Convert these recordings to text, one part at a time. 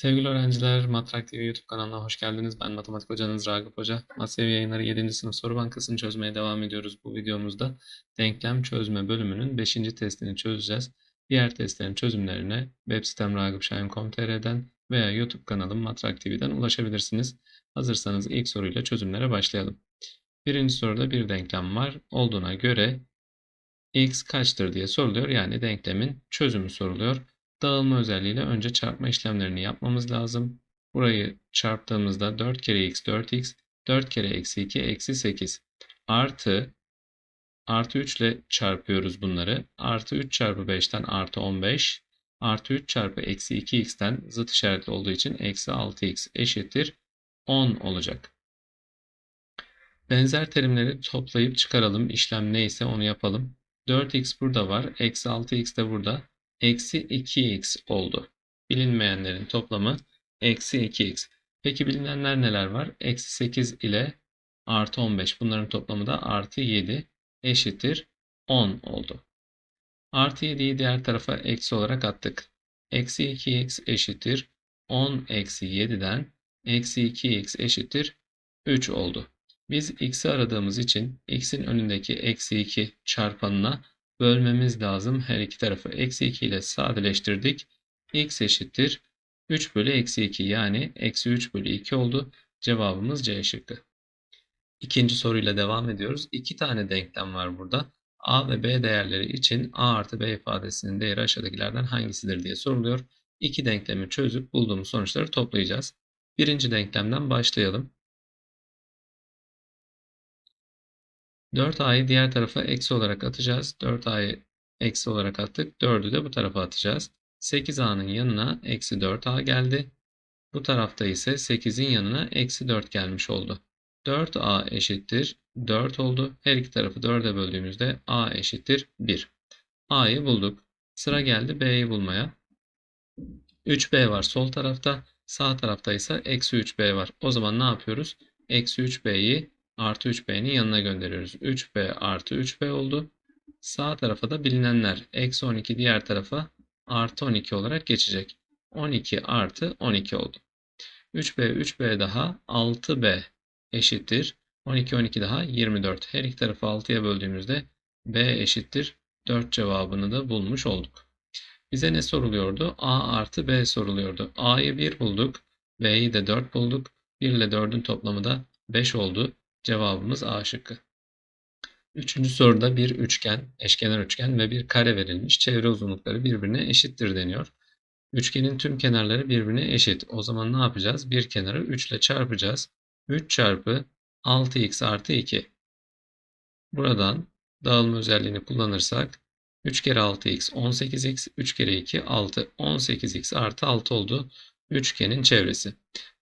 Sevgili öğrenciler, Matrak TV YouTube kanalına hoş geldiniz. Ben matematik hocanız Ragıp Hoca. Matsevi yayınları 7. sınıf soru bankasını çözmeye devam ediyoruz. Bu videomuzda denklem çözme bölümünün 5. testini çözeceğiz. Diğer testlerin çözümlerine web sitem ragıpşahin.com.tr'den veya YouTube kanalım Matrak TV'den ulaşabilirsiniz. Hazırsanız ilk soruyla çözümlere başlayalım. Birinci soruda bir denklem var. Olduğuna göre x kaçtır diye soruluyor. Yani denklemin çözümü soruluyor. Dağılma özelliğiyle önce çarpma işlemlerini yapmamız lazım. Burayı çarptığımızda 4 kere x 4x, 4 kere eksi 2 eksi 8 artı artı 3 ile çarpıyoruz bunları. Artı 3 çarpı 5'ten artı 15 artı 3 çarpı eksi 2x'ten zıt işaretli olduğu için eksi 6x eşittir 10 olacak. Benzer terimleri toplayıp çıkaralım. İşlem neyse onu yapalım. 4x burada var. Eksi 6x de burada. Eksi 2x oldu. Bilinmeyenlerin toplamı eksi 2x. Peki bilinenler neler var? Eksi 8 ile artı 15. Bunların toplamı da artı 7 eşittir 10 oldu. Artı 7'yi diğer tarafa eksi olarak attık. Eksi 2x eşittir 10 eksi 7'den eksi 2x eşittir 3 oldu. Biz x'i aradığımız için x'in önündeki eksi 2 çarpanına bölmemiz lazım. Her iki tarafı eksi 2 ile sadeleştirdik. x eşittir 3 bölü eksi 2 yani eksi 3 bölü 2 oldu. Cevabımız C şıkkı. İkinci soruyla devam ediyoruz. İki tane denklem var burada. A ve B değerleri için A artı B ifadesinin değeri aşağıdakilerden hangisidir diye soruluyor. İki denklemi çözüp bulduğumuz sonuçları toplayacağız. Birinci denklemden başlayalım. 4a'yı diğer tarafa eksi olarak atacağız. 4a'yı eksi olarak attık. 4'ü de bu tarafa atacağız. 8a'nın yanına eksi 4a geldi. Bu tarafta ise 8'in yanına eksi 4 gelmiş oldu. 4a eşittir 4 oldu. Her iki tarafı 4'e böldüğümüzde a eşittir 1. a'yı bulduk. Sıra geldi b'yi bulmaya. 3b var sol tarafta. Sağ tarafta ise eksi 3b var. O zaman ne yapıyoruz? Eksi 3b'yi artı 3b'nin yanına gönderiyoruz. 3b artı 3b oldu. Sağ tarafa da bilinenler eksi 12 diğer tarafa artı 12 olarak geçecek. 12 artı 12 oldu. 3b 3b daha 6b eşittir. 12 12 daha 24. Her iki tarafı 6'ya böldüğümüzde b eşittir 4 cevabını da bulmuş olduk. Bize ne soruluyordu? a artı b soruluyordu. a'yı 1 bulduk. b'yi de 4 bulduk. 1 ile 4'ün toplamı da 5 oldu. Cevabımız A şıkkı. Üçüncü soruda bir üçgen, eşkenar üçgen ve bir kare verilmiş. Çevre uzunlukları birbirine eşittir deniyor. Üçgenin tüm kenarları birbirine eşit. O zaman ne yapacağız? Bir kenarı 3 ile çarpacağız. 3 çarpı 6x artı 2. Buradan dağılma özelliğini kullanırsak 3 kere 6x 18x, 3 kere 2 6. 18x artı 6 oldu üçgenin çevresi.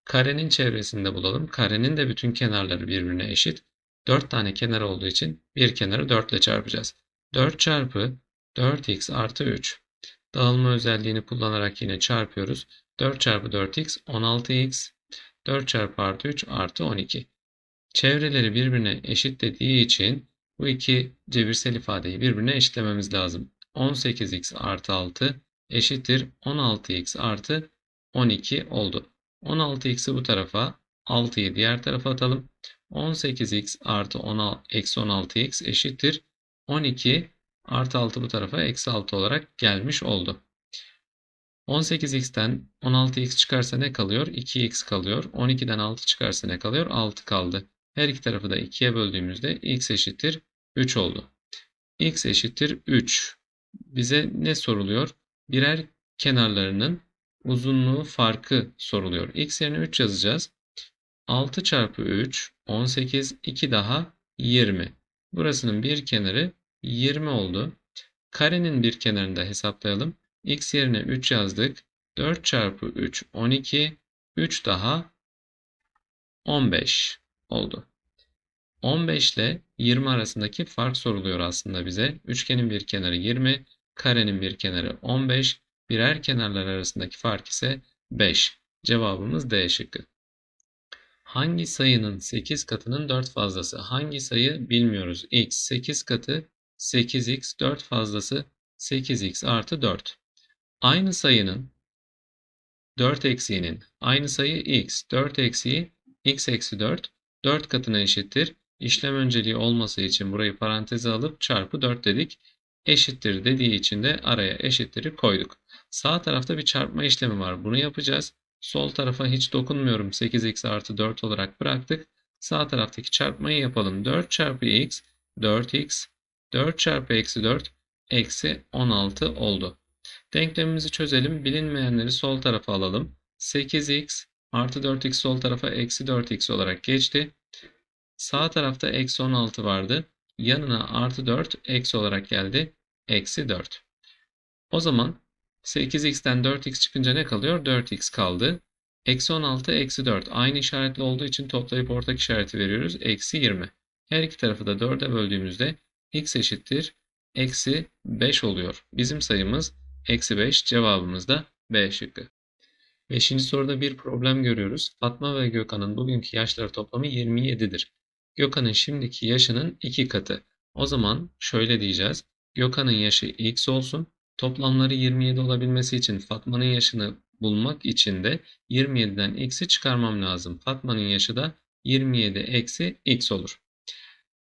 Karenin çevresinde bulalım. Karenin de bütün kenarları birbirine eşit. 4 tane kenar olduğu için bir kenarı 4 ile çarpacağız. 4 çarpı 4x artı 3. Dağılma özelliğini kullanarak yine çarpıyoruz. 4 çarpı 4x 16x. 4 çarpı artı 3 artı 12. Çevreleri birbirine eşit dediği için bu iki cebirsel ifadeyi birbirine eşitlememiz lazım. 18x artı 6 eşittir 16x artı 12 oldu. 16x'i bu tarafa, 6'yı diğer tarafa atalım. 18x artı 10, eksi 16x eşittir. 12 artı 6 bu tarafa eksi 6 olarak gelmiş oldu. 18x'ten 16x çıkarsa ne kalıyor? 2x kalıyor. 12'den 6 çıkarsa ne kalıyor? 6 kaldı. Her iki tarafı da 2'ye böldüğümüzde x eşittir 3 oldu. x eşittir 3. Bize ne soruluyor? Birer kenarlarının uzunluğu farkı soruluyor. X yerine 3 yazacağız. 6 çarpı 3 18 2 daha 20. Burasının bir kenarı 20 oldu. Karenin bir kenarını da hesaplayalım. X yerine 3 yazdık. 4 çarpı 3 12 3 daha 15 oldu. 15 ile 20 arasındaki fark soruluyor aslında bize. Üçgenin bir kenarı 20, karenin bir kenarı 15, Birer kenarlar arasındaki fark ise 5. Cevabımız D şıkkı. Hangi sayının 8 katının 4 fazlası? Hangi sayı bilmiyoruz. x 8 katı 8x 4 fazlası 8x artı 4. Aynı sayının 4 eksiğinin aynı sayı x. 4 eksiği x eksi 4. 4 katına eşittir. İşlem önceliği olması için burayı paranteze alıp çarpı 4 dedik. Eşittir dediği için de araya eşittir'i koyduk. Sağ tarafta bir çarpma işlemi var. Bunu yapacağız. Sol tarafa hiç dokunmuyorum. 8x artı 4 olarak bıraktık. Sağ taraftaki çarpmayı yapalım. 4 çarpı x 4x 4 çarpı eksi 4 eksi 16 oldu. Denklemimizi çözelim. Bilinmeyenleri sol tarafa alalım. 8x artı 4x sol tarafa eksi 4x olarak geçti. Sağ tarafta eksi 16 vardı. Yanına artı 4 eksi olarak geldi. Eksi 4. O zaman 8x'ten 4x çıkınca ne kalıyor? 4x kaldı. Eksi 16 eksi 4. Aynı işaretli olduğu için toplayıp ortak işareti veriyoruz. Eksi 20. Her iki tarafı da 4'e böldüğümüzde x eşittir. Eksi 5 oluyor. Bizim sayımız eksi 5. Cevabımız da B şıkkı. Beşinci soruda bir problem görüyoruz. Fatma ve Gökhan'ın bugünkü yaşları toplamı 27'dir. Gökhan'ın şimdiki yaşının 2 katı. O zaman şöyle diyeceğiz. Gökhan'ın yaşı x olsun. Toplamları 27 olabilmesi için Fatma'nın yaşını bulmak için de 27'den x'i çıkarmam lazım. Fatma'nın yaşı da 27 eksi x olur.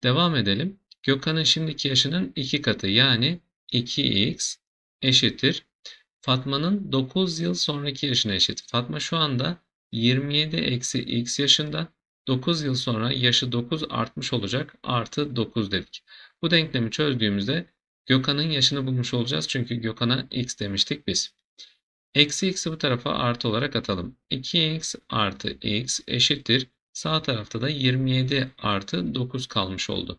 Devam edelim. Gökhan'ın şimdiki yaşının 2 katı yani 2x eşittir. Fatma'nın 9 yıl sonraki yaşına eşit. Fatma şu anda 27 eksi x yaşında. 9 yıl sonra yaşı 9 artmış olacak. Artı 9 dedik. Bu denklemi çözdüğümüzde Gökhan'ın yaşını bulmuş olacağız. Çünkü Gökhan'a x demiştik biz. Eksi x'i bu tarafa artı olarak atalım. 2x artı x eşittir. Sağ tarafta da 27 artı 9 kalmış oldu.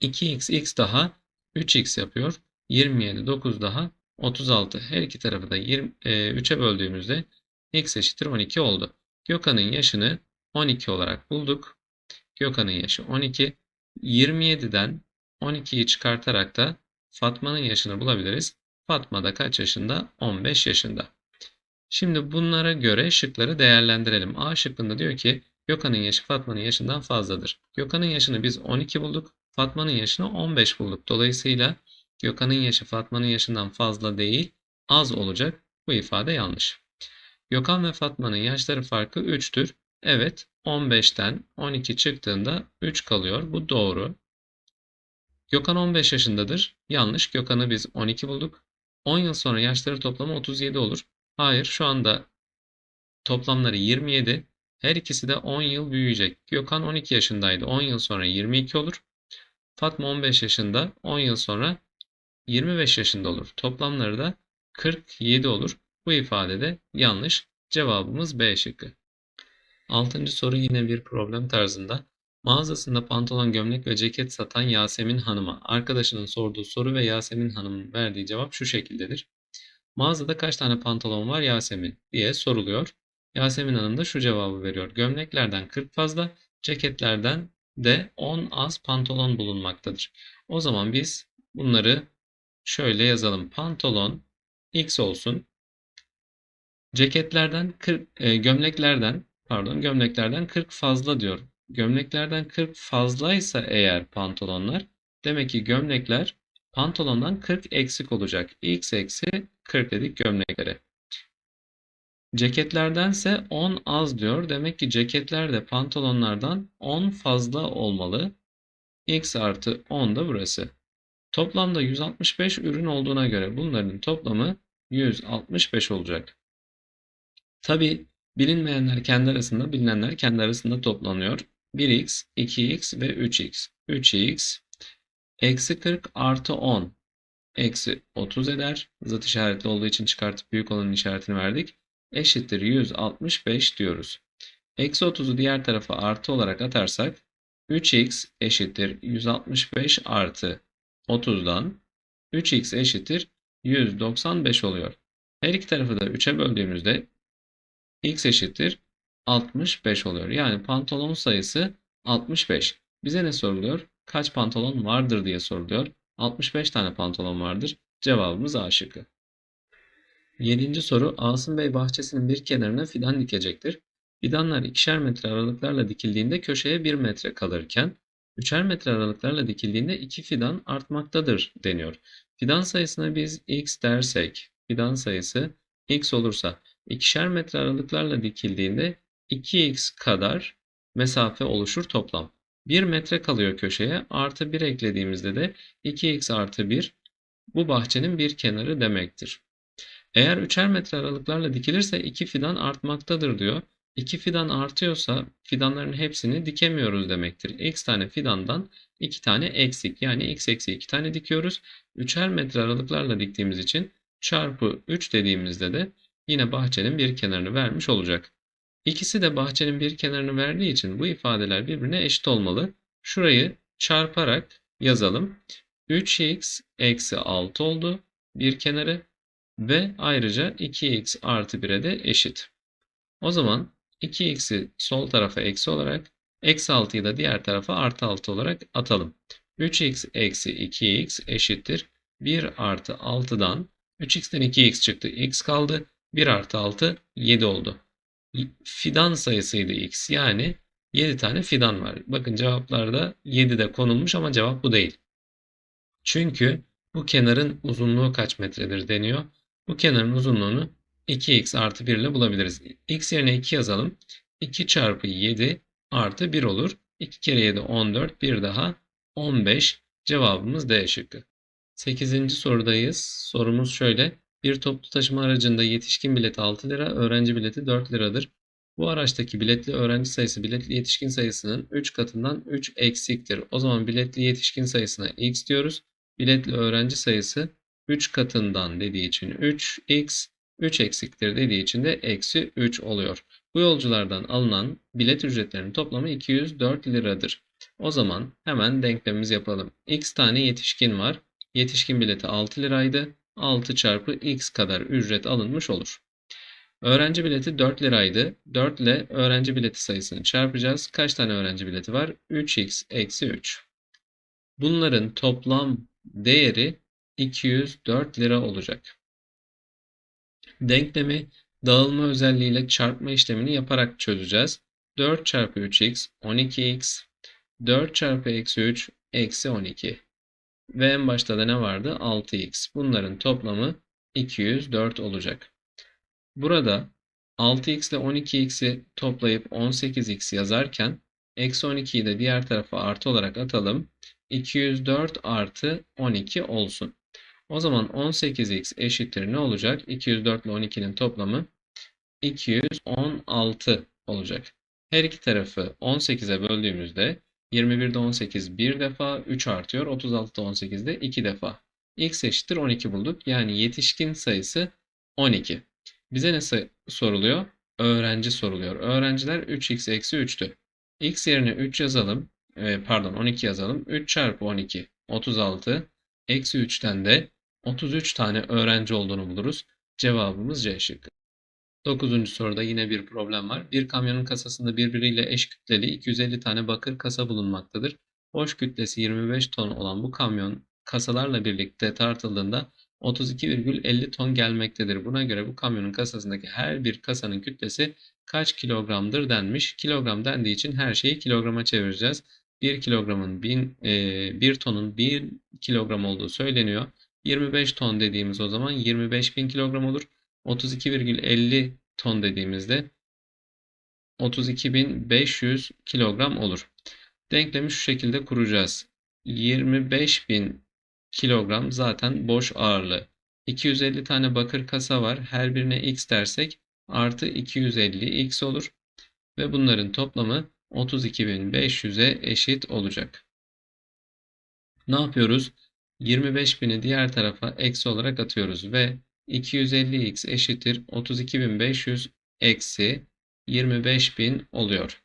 2x x daha 3x yapıyor. 27 9 daha 36. Her iki tarafı da 20, e, 3'e böldüğümüzde x eşittir 12 oldu. Gökhan'ın yaşını 12 olarak bulduk. Gökhan'ın yaşı 12. 27'den 12'yi çıkartarak da Fatma'nın yaşını bulabiliriz. Fatma da kaç yaşında? 15 yaşında. Şimdi bunlara göre şıkları değerlendirelim. A şıkkında diyor ki Gökhan'ın yaşı Fatma'nın yaşından fazladır. Gökhan'ın yaşını biz 12 bulduk. Fatma'nın yaşını 15 bulduk. Dolayısıyla Gökhan'ın yaşı Fatma'nın yaşından fazla değil, az olacak. Bu ifade yanlış. Gökhan ve Fatma'nın yaşları farkı 3'tür. Evet, 15'ten 12 çıktığında 3 kalıyor. Bu doğru. Gökhan 15 yaşındadır. Yanlış. Gökhan'ı biz 12 bulduk. 10 yıl sonra yaşları toplamı 37 olur. Hayır, şu anda toplamları 27. Her ikisi de 10 yıl büyüyecek. Gökhan 12 yaşındaydı. 10 yıl sonra 22 olur. Fatma 15 yaşında. 10 yıl sonra 25 yaşında olur. Toplamları da 47 olur. Bu ifadede yanlış. Cevabımız B şıkkı. Altıncı soru yine bir problem tarzında. Mağazasında pantolon, gömlek ve ceket satan Yasemin Hanım'a arkadaşının sorduğu soru ve Yasemin Hanım'ın verdiği cevap şu şekildedir. Mağazada kaç tane pantolon var Yasemin diye soruluyor. Yasemin Hanım da şu cevabı veriyor. Gömleklerden 40 fazla, ceketlerden de 10 az pantolon bulunmaktadır. O zaman biz bunları şöyle yazalım. Pantolon X olsun. Ceketlerden 40, e, gömleklerden pardon gömleklerden 40 fazla diyor. Gömleklerden 40 fazlaysa eğer pantolonlar demek ki gömlekler pantolondan 40 eksik olacak. X eksi 40 dedik gömleklere. Ceketlerdense 10 az diyor. Demek ki ceketler de pantolonlardan 10 fazla olmalı. X artı 10 da burası. Toplamda 165 ürün olduğuna göre bunların toplamı 165 olacak. Tabi bilinmeyenler kendi arasında, bilinenler kendi arasında toplanıyor. 1x, 2x ve 3x. 3x eksi 40 artı 10 eksi 30 eder. Zıt işaretli olduğu için çıkartıp büyük olanın işaretini verdik. Eşittir 165 diyoruz. Eksi 30'u diğer tarafa artı olarak atarsak 3x eşittir 165 artı 30'dan 3x eşittir 195 oluyor. Her iki tarafı da 3'e böldüğümüzde x eşittir 65 oluyor. Yani pantolon sayısı 65. Bize ne soruluyor? Kaç pantolon vardır diye soruluyor. 65 tane pantolon vardır. Cevabımız A şıkkı. 7. soru Asım Bey bahçesinin bir kenarına fidan dikecektir. Fidanlar ikişer metre aralıklarla dikildiğinde köşeye 1 metre kalırken Üçer metre aralıklarla dikildiğinde iki fidan artmaktadır deniyor. Fidan sayısına biz x dersek, fidan sayısı x olursa ikişer metre aralıklarla dikildiğinde 2x kadar mesafe oluşur toplam. 1 metre kalıyor köşeye. Artı 1 eklediğimizde de 2x artı 1 bu bahçenin bir kenarı demektir. Eğer üçer metre aralıklarla dikilirse 2 fidan artmaktadır diyor. 2 fidan artıyorsa fidanların hepsini dikemiyoruz demektir. X tane fidandan 2 tane eksik yani x eksi 2 tane dikiyoruz. Üçer metre aralıklarla diktiğimiz için çarpı 3 dediğimizde de yine bahçenin bir kenarını vermiş olacak. İkisi de bahçenin bir kenarını verdiği için bu ifadeler birbirine eşit olmalı. Şurayı çarparak yazalım. 3x eksi 6 oldu bir kenarı ve ayrıca 2x artı 1'e de eşit. O zaman 2x'i sol tarafa eksi olarak eksi 6'yı da diğer tarafa artı 6 olarak atalım. 3x eksi 2x eşittir 1 artı 6'dan 3x'ten 2x çıktı x kaldı 1 artı 6 7 oldu. Fidan sayısıydı x yani 7 tane fidan var. Bakın cevaplarda 7 de konulmuş ama cevap bu değil. Çünkü bu kenarın uzunluğu kaç metredir deniyor. Bu kenarın uzunluğunu 2x artı 1 ile bulabiliriz. x yerine 2 yazalım. 2 çarpı 7 artı 1 olur. 2 kere 7 14 bir daha 15 cevabımız D şıkkı. 8. sorudayız. Sorumuz şöyle. Bir toplu taşıma aracında yetişkin bileti 6 lira, öğrenci bileti 4 liradır. Bu araçtaki biletli öğrenci sayısı biletli yetişkin sayısının 3 katından 3 eksiktir. O zaman biletli yetişkin sayısına x diyoruz. Biletli öğrenci sayısı 3 katından dediği için 3x, 3 eksiktir dediği için de eksi 3 oluyor. Bu yolculardan alınan bilet ücretlerinin toplamı 204 liradır. O zaman hemen denklemimizi yapalım. x tane yetişkin var. Yetişkin bileti 6 liraydı. 6 çarpı x kadar ücret alınmış olur. Öğrenci bileti 4 liraydı. 4 ile öğrenci bileti sayısını çarpacağız. Kaç tane öğrenci bileti var? 3x eksi 3. Bunların toplam değeri 204 lira olacak. Denklemi dağılma özelliğiyle çarpma işlemini yaparak çözeceğiz. 4 çarpı 3x 12x 4 çarpı eksi 3 eksi 12 ve en başta da ne vardı? 6x. Bunların toplamı 204 olacak. Burada 6x ile 12x'i toplayıp 18x yazarken eksi 12'yi de diğer tarafa artı olarak atalım. 204 artı 12 olsun. O zaman 18x eşittir ne olacak? 204 ile 12'nin toplamı 216 olacak. Her iki tarafı 18'e böldüğümüzde 21'de 18 bir defa 3 artıyor. 36'da 18'de 2 defa. x eşittir 12 bulduk. Yani yetişkin sayısı 12. Bize ne soruluyor? Öğrenci soruluyor. Öğrenciler 3x eksi 3'tü. x yerine 3 yazalım. E, pardon 12 yazalım. 3 çarpı 12 36. Eksi 3'ten de 33 tane öğrenci olduğunu buluruz. Cevabımız C şıkkı. 9. soruda yine bir problem var. Bir kamyonun kasasında birbiriyle eş kütleli 250 tane bakır kasa bulunmaktadır. Boş kütlesi 25 ton olan bu kamyon kasalarla birlikte tartıldığında 32,50 ton gelmektedir. Buna göre bu kamyonun kasasındaki her bir kasanın kütlesi kaç kilogramdır denmiş. Kilogram dendiği için her şeyi kilograma çevireceğiz. 1 kilogramın 1000, e, 1 tonun 1 kilogram olduğu söyleniyor. 25 ton dediğimiz o zaman 25 bin kilogram olur. 32,50 ton dediğimizde 32.500 kilogram olur. Denklemi şu şekilde kuracağız. 25.000 kilogram zaten boş ağırlığı. 250 tane bakır kasa var. Her birine x dersek artı 250 x olur. Ve bunların toplamı 32.500'e eşit olacak. Ne yapıyoruz? 25.000'i diğer tarafa eksi olarak atıyoruz ve 250x eşittir 32.500 eksi 25.000 oluyor.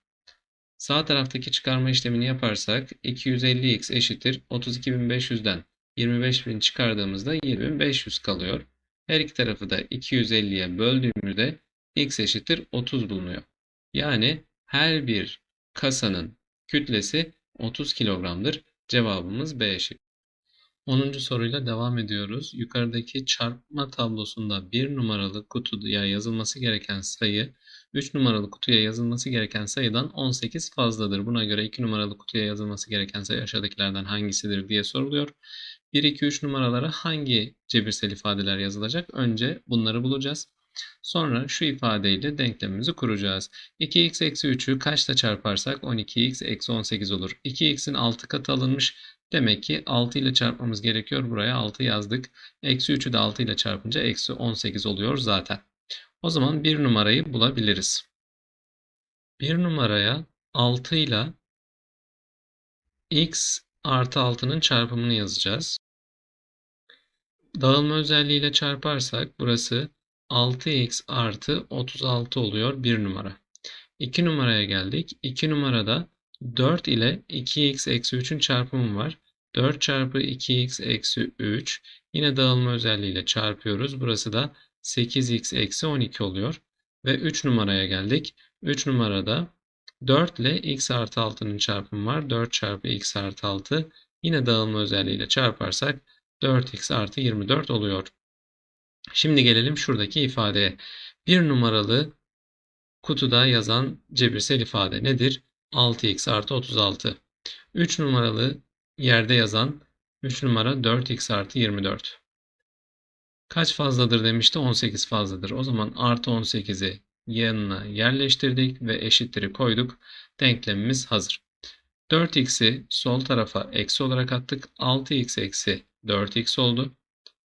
Sağ taraftaki çıkarma işlemini yaparsak 250x eşittir 32.500'den 25.000 çıkardığımızda 20.500 kalıyor. Her iki tarafı da 250'ye böldüğümüzde x eşittir 30 bulunuyor. Yani her bir kasanın kütlesi 30 kilogramdır. Cevabımız B şıkkı. 10. soruyla devam ediyoruz. Yukarıdaki çarpma tablosunda 1 numaralı kutuya yazılması gereken sayı 3 numaralı kutuya yazılması gereken sayıdan 18 fazladır. Buna göre 2 numaralı kutuya yazılması gereken sayı aşağıdakilerden hangisidir diye soruluyor. 1, 2, 3 numaralara hangi cebirsel ifadeler yazılacak? Önce bunları bulacağız. Sonra şu ifadeyle denklemimizi kuracağız. 2x eksi 3'ü kaçla çarparsak 12x eksi 18 olur. 2x'in 6 katı alınmış. Demek ki 6 ile çarpmamız gerekiyor. Buraya 6 yazdık. Eksi 3'ü de 6 ile çarpınca eksi 18 oluyor zaten. O zaman bir numarayı bulabiliriz. Bir numaraya 6 ile x artı 6'nın çarpımını yazacağız. Dağılma özelliğiyle çarparsak burası 6x artı 36 oluyor bir numara. 2 numaraya geldik. 2 numarada 4 ile 2x eksi 3'ün çarpımı var. 4 çarpı 2x eksi 3 yine dağılma özelliğiyle çarpıyoruz. Burası da 8x eksi 12 oluyor. Ve 3 numaraya geldik. 3 numarada 4 ile x artı 6'nın çarpımı var. 4 çarpı x artı 6 yine dağılma özelliğiyle çarparsak 4x artı 24 oluyor. Şimdi gelelim şuradaki ifadeye. Bir numaralı kutuda yazan cebirsel ifade nedir? 6x artı 36. 3 numaralı yerde yazan 3 numara 4x artı 24. Kaç fazladır demişti? 18 fazladır. O zaman artı 18'i yanına yerleştirdik ve eşitleri koyduk. Denklemimiz hazır. 4x'i sol tarafa eksi olarak attık. 6x eksi 4x oldu.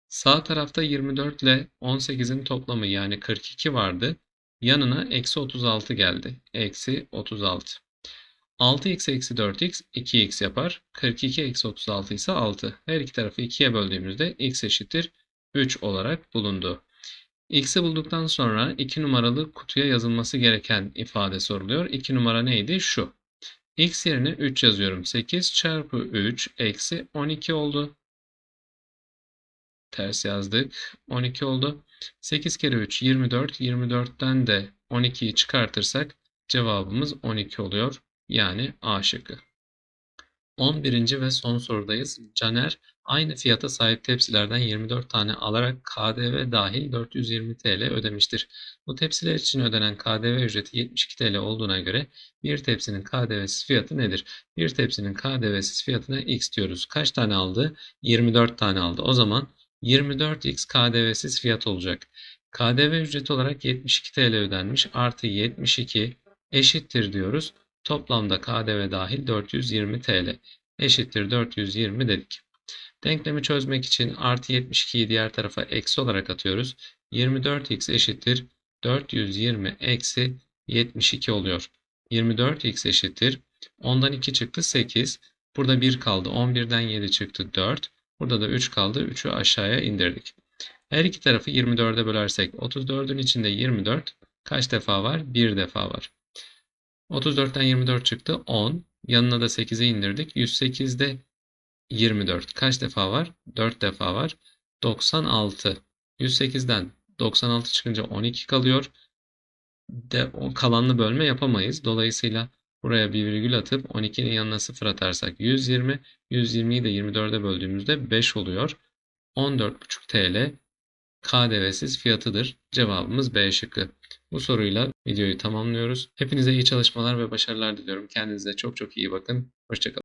Sağ tarafta 24 ile 18'in toplamı yani 42 vardı. Yanına eksi 36 geldi. Eksi 36. 6x eksi 4x 2x yapar. 42 eksi 36 ise 6. Her iki tarafı 2'ye böldüğümüzde x eşittir 3 olarak bulundu. X'i bulduktan sonra 2 numaralı kutuya yazılması gereken ifade soruluyor. 2 numara neydi? Şu. X yerine 3 yazıyorum. 8 çarpı 3 eksi 12 oldu. Ters yazdık. 12 oldu. 8 kere 3 24. 24'ten de 12'yi çıkartırsak cevabımız 12 oluyor. Yani A şıkkı. 11. ve son sorudayız. Caner aynı fiyata sahip tepsilerden 24 tane alarak KDV dahil 420 TL ödemiştir. Bu tepsiler için ödenen KDV ücreti 72 TL olduğuna göre bir tepsinin KDV'siz fiyatı nedir? Bir tepsinin KDV'siz fiyatına X diyoruz. Kaç tane aldı? 24 tane aldı. O zaman 24x KDV'siz fiyat olacak. KDV ücreti olarak 72 TL ödenmiş artı 72 eşittir diyoruz. Toplamda KDV dahil 420 TL eşittir 420 dedik. Denklemi çözmek için artı 72'yi diğer tarafa eksi olarak atıyoruz. 24x eşittir 420 eksi 72 oluyor. 24x eşittir 10'dan 2 çıktı 8. Burada 1 kaldı. 11'den 7 çıktı 4. Burada da 3 kaldı. 3'ü aşağıya indirdik. Her iki tarafı 24'e bölersek 34'ün içinde 24 kaç defa var? 1 defa var. 34'ten 24 çıktı 10. Yanına da 8'i indirdik. 108'de 24 kaç defa var? 4 defa var. 96. 108'den 96 çıkınca 12 kalıyor. De, o kalanlı bölme yapamayız. Dolayısıyla buraya bir virgül atıp 12'nin yanına 0 atarsak 120. 120'yi de 24'e böldüğümüzde 5 oluyor. 14,5 TL KDV'siz fiyatıdır. Cevabımız B şıkkı. Bu soruyla videoyu tamamlıyoruz. Hepinize iyi çalışmalar ve başarılar diliyorum. Kendinize çok çok iyi bakın. Hoşçakalın.